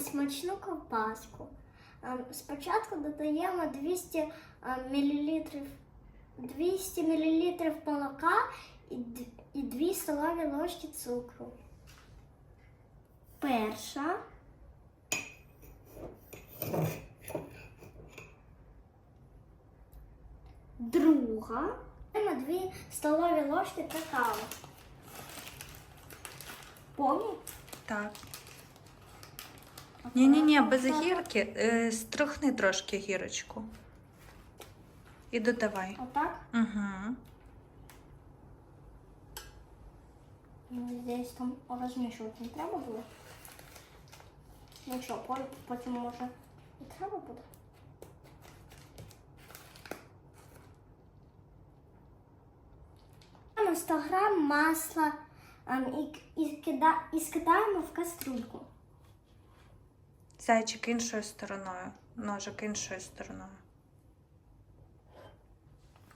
смачну ковбаску. Ем, Спочатку додаємо 200 мл 200 мл молока і і 2 столові ложки цукру. Перша. Друга. Додаємо 2 столові ложки какао. Повні? Так. Ні, ні, ні, без гірки. Е, Струхни трошки гірочку. І додавай. Отак. Угу. Ну, Десь там розмішувати не треба було. Ну що, по- потім може і треба буде. Беремо 100 грам масла ем, і, і, і скидаємо в каструльку. Зайчик іншою стороною. Ножик іншою стороною.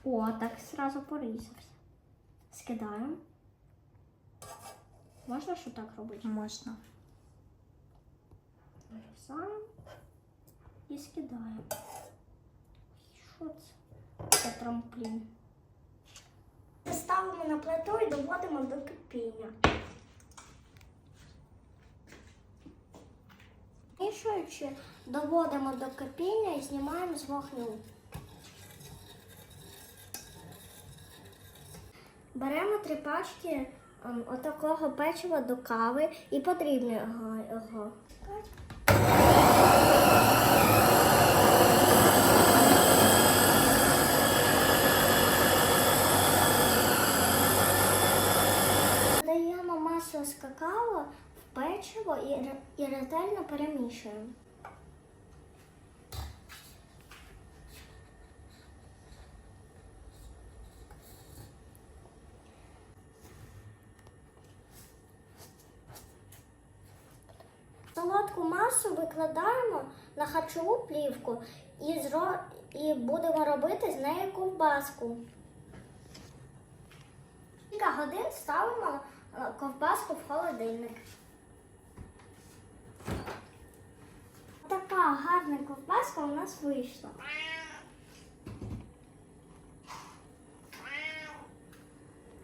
О, так сразу порізався. Скидаємо. Можна що так робити? Можна. Нарізаємо і скидаємо. Що це? Це трамплін. Ставимо на плиту і доводимо до кипіння. Мішуючи, доводимо до кипіння і знімаємо з вогню. Беремо три пачки ем, отакого печива до кави і подрібнюємо його. Додаємо масло з какао печиво і, і ретельно перемішуємо. Солодку масу викладаємо на харчову плівку і, зро... і будемо робити з нею ковбаску. Кілька годин ставимо е, ковбаску в холодильник. Гарна ковбаска у нас вийшла.